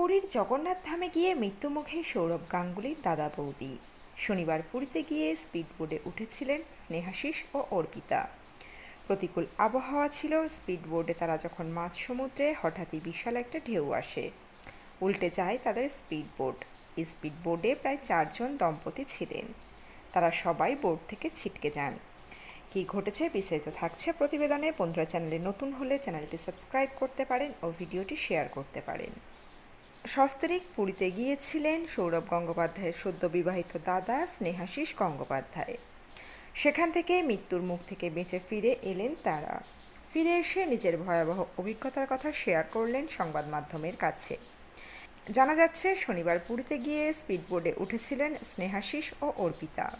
পুরীর জগন্নাথ ধামে গিয়ে মৃত্যুমুখে সৌরভ গাঙ্গুলির দাদা বৌদি। শনিবার পুরীতে গিয়ে স্পিডবোটে উঠেছিলেন স্নেহাশিস ও অর্পিতা। প্রতিকূল আবহাওয়া ছিল, স্পিডবোটে তারা যখন মাঝ সমুদ্রে হঠাৎই বিশাল একটা ঢেউ আসে। উল্টে যায় তাদের স্পিডবোট। এই স্পিডবোটে প্রায় চারজন দম্পতি ছিলেন। তারা সবাই বোর্ড থেকে ছিটকে যান। কী ঘটেছে বিস্তারিত থাকছে প্রতিবেদনে। বন্ধুরা চ্যানেলে নতুন হলে চ্যানেলটি সাবস্ক্রাইব করতে পারেন ও ভিডিওটি শেয়ার করতে পারেন। সস্ত্রীক পুরীতে গিয়েছিলেন সৌরভ গঙ্গোপাধ্যায়ের সদ্য বিবাহিত দাদা স্নেহাশিস গঙ্গোপাধ্যায়। সেখান থেকে মৃত্যুর মুখ থেকে বেঁচে ফিরে এলেন তারা। ফিরে এসে নিজের ভয়াবহ অভিজ্ঞতার কথা শেয়ার করলেন সংবাদ মাধ্যমের কাছে। জানা যাচ্ছে, শনিবার পুরীতে গিয়ে স্পিডবোর্ডে উঠেছিলেন স্নেহাশিস ও অর্পিতা।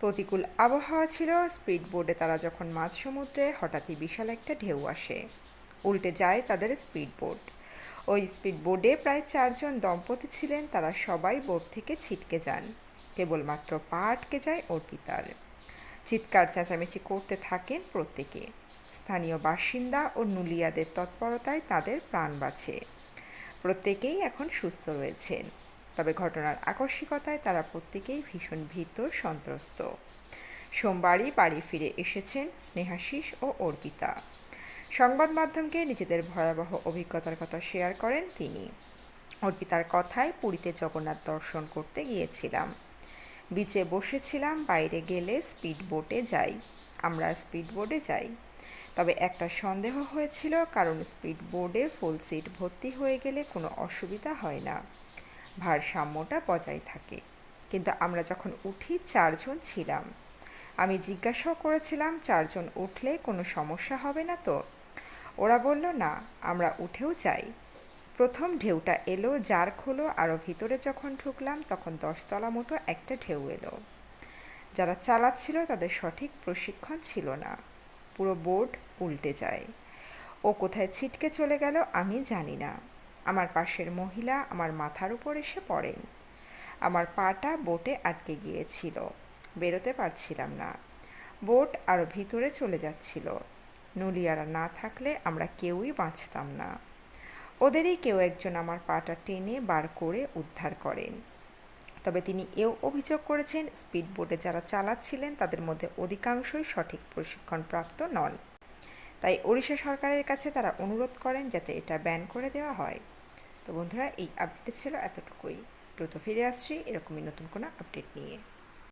প্রতিকূল আবহাওয়া ছিল, স্পিডবোটে তারা যখন মাঝ সমুদ্রে হঠাৎই বিশাল একটা ঢেউ আসে। উল্টে যায় তাদের স্পিডবোট। ওই স্পিডবোটে প্রায় চারজন দম্পতি ছিলেন, তারা সবাই বোর্ড থেকে ছিটকে যান। কেবলমাত্র পা আটকে যায় অর্পিতার। চিৎকার চেঁচামেচি করতে থাকেন প্রত্যেকে। স্থানীয় বাসিন্দা ও নুলিয়াদের তৎপরতায় তাদের প্রাণ বাঁচে। প্রত্যেকেই এখন সুস্থ রয়েছেন। তবে ঘটনার আকস্মিকতায় তারা প্রত্যেকেই ভীষণ ভীত সন্ত্রস্ত। সোমবারই বাড়ি ফিরে এসেছেন স্নেহাশিস ও অর্পিতা। সংবাদ মাধ্যমকে নিজেদের ভয়াবহ অভিজ্ঞতার কথা শেয়ার করেন তিনি। অর্পিতার কথায় পুরীতে জগন্নাথ দর্শন করতে গিয়েছিলাম। বিচে বসেছিলাম, বাইরে গেলে স্পিড বোটে যাই। আমরা স্পিড বোটে যাই। তবে একটা সন্দেহ হয়েছিল, কারণ স্পিড বোর্ডে ফুল সিট ভর্তি হয়ে গেলে কোনো অসুবিধা হয় না। ভারসাম্যটা বজায় থাকে। কিন্তু আমরা যখন উঠি, চারজন ছিলাম। আমি জিজ্ঞাসাও করেছিলাম, চারজন উঠলে কোনো সমস্যা হবে না তো? ওরা বলল, না, আমরা উঠেও চাই প্রথম ঢেউটা এলো, যার খোলো আরও ভিতরে যখন ঢুকলাম, তখন দশতলা মতো একটা ঢেউ এলো। যারা চালাচ্ছিল, তাদের সঠিক প্রশিক্ষণ ছিল না। পুরো বোর্ড উল্টে যায়। ও কোথায় ছিটকে চলে গেল, আমি জানি না। আমার পাশের মহিলা আমার মাথার উপর এসে পড়েন আমার পাটা বোটে আটকে গিয়েছিল। বেরোতে পারছিলাম না। বোট আরও ভিতরে চলে যাচ্ছিল। নুলিয়ারা না থাকলে আমরা কেউই বাঁচতাম না। ওদেরই কেউ একজন আমার পাটা টেনে বার করে উদ্ধার করেন। তবে তিনি এও অভিযোগ করেছেন স্পিড বোটে যারা চালাচ্ছিলেন তাদের মধ্যে অধিকাংশই সঠিক প্রশিক্ষণপ্রাপ্ত নন। তাই ওড়িশা সরকারের কাছে তারা অনুরোধ করেন যাতে এটা ব্যান করে দেওয়া হয়। তো বন্ধুরা, এই আপডেট ছিল এতটুকুই। দ্রুত ফিরে আসছি, এরকমই নতুন কোনো আপডেট নিয়ে।